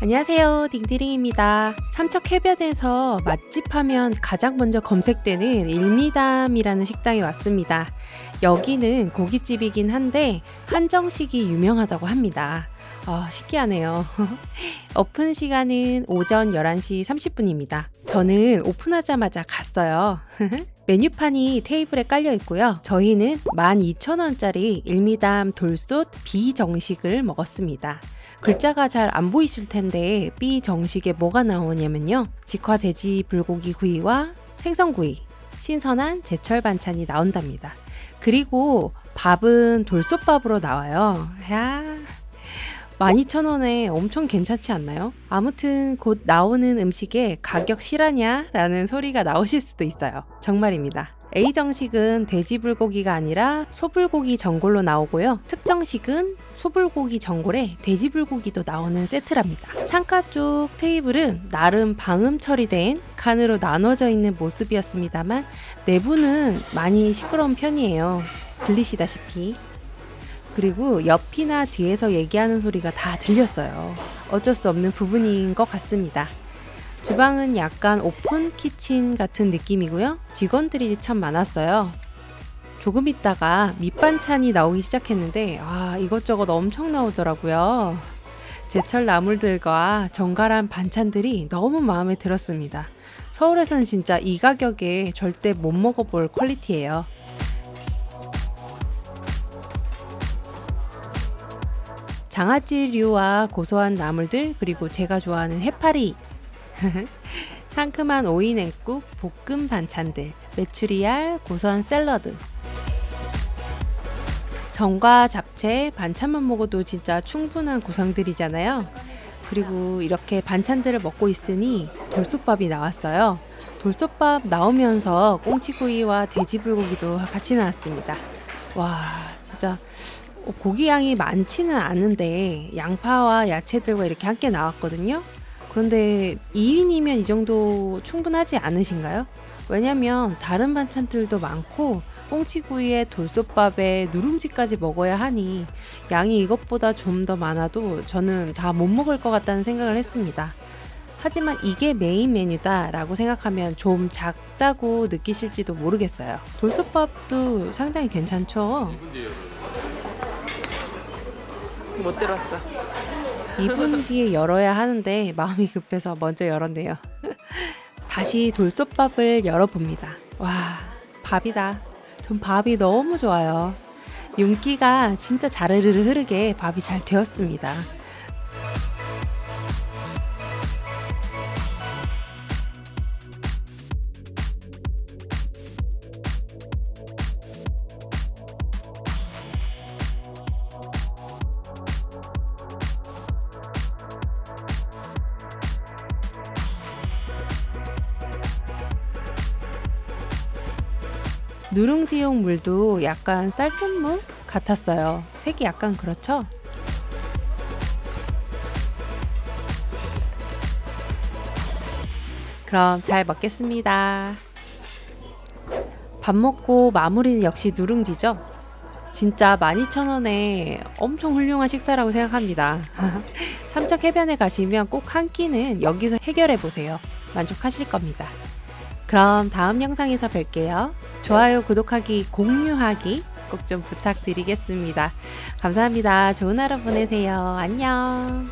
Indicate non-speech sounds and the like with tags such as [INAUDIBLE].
안녕하세요. 딩디링입니다. 삼척 해변에서 맛집 하면 가장 먼저 검색되는 일미담이라는 식당에 왔습니다. 여기는 고깃집이긴 한데 한정식이 유명하다고 합니다. 아, 신기하네요. [LAUGHS] 오픈 시간은 오전 11시 30분입니다. 저는 오픈하자마자 갔어요. [LAUGHS] 메뉴판이 테이블에 깔려 있고요. 저희는 12,000원짜리 일미담 돌솥 비정식을 먹었습니다. 글자가 잘 안 보이실 텐데 B 정식에 뭐가 나오냐면요. 직화 돼지 불고기 구이와 생선구이, 신선한 제철 반찬이 나온답니다. 그리고 밥은 돌솥밥으로 나와요. 야. 12,000원에 엄청 괜찮지 않나요? 아무튼 곧 나오는 음식에 가격 실하냐? 라는 소리가 나오실 수도 있어요. 정말입니다. A 정식은 돼지 불고기가 아니라 소불고기 전골로 나오고요. 특정식은 소불고기 전골에 돼지 불고기도 나오는 세트랍니다. 창가 쪽 테이블은 나름 방음 처리된 칸으로 나눠져 있는 모습이었습니다만 내부는 많이 시끄러운 편이에요. 들리시다시피. 그리고 옆이나 뒤에서 얘기하는 소리가 다 들렸어요. 어쩔 수 없는 부분인 것 같습니다. 주방은 약간 오픈 키친 같은 느낌이고요. 직원들이 참 많았어요. 조금 있다가 밑반찬이 나오기 시작했는데 아 이것저것 엄청 나오더라고요. 제철 나물들과 정갈한 반찬들이 너무 마음에 들었습니다. 서울에서는 진짜 이 가격에 절대 못 먹어볼 퀄리티예요. 장아찌류와 고소한 나물들 그리고 제가 좋아하는 해파리 [LAUGHS] 상큼한 오이 냉국, 볶음 반찬들, 메추리알, 고소한 샐러드. 전과 잡채, 반찬만 먹어도 진짜 충분한 구성들이잖아요. 그리고 이렇게 반찬들을 먹고 있으니 돌솥밥이 나왔어요. 돌솥밥 나오면서 꽁치구이와 돼지불고기도 같이 나왔습니다. 와, 진짜 고기 양이 많지는 않은데 양파와 야채들과 이렇게 함께 나왔거든요. 그런데 2인이면 이 정도 충분하지 않으신가요? 왜냐면 다른 반찬들도 많고 꽁치구이에 돌솥밥에 누룽지까지 먹어야 하니 양이 이것보다 좀 더 많아도 저는 다 못 먹을 것 같다는 생각을 했습니다. 하지만 이게 메인 메뉴다 라고 생각하면 좀 작다고 느끼실지도 모르겠어요. 돌솥밥도 상당히 괜찮죠? 못 들었어. 2분 [LAUGHS] 뒤에 열어야 하는데 마음이 급해서 먼저 열었네요. [LAUGHS] 다시 돌솥밥을 열어봅니다. 와, 밥이다. 전 밥이 너무 좋아요. 윤기가 진짜 자르르르 흐르게 밥이 잘 되었습니다. 누룽지용 물도 약간 쌀뜨물 같았어요. 색이 약간 그렇죠? 그럼 잘 먹겠습니다. 밥 먹고 마무리는 역시 누룽지죠? 진짜 12,000원에 엄청 훌륭한 식사라고 생각합니다. [LAUGHS] 삼척 해변에 가시면 꼭 한 끼는 여기서 해결해 보세요. 만족하실 겁니다. 그럼 다음 영상에서 뵐게요. 좋아요, 구독하기, 공유하기 꼭 좀 부탁드리겠습니다. 감사합니다. 좋은 하루 보내세요. 안녕.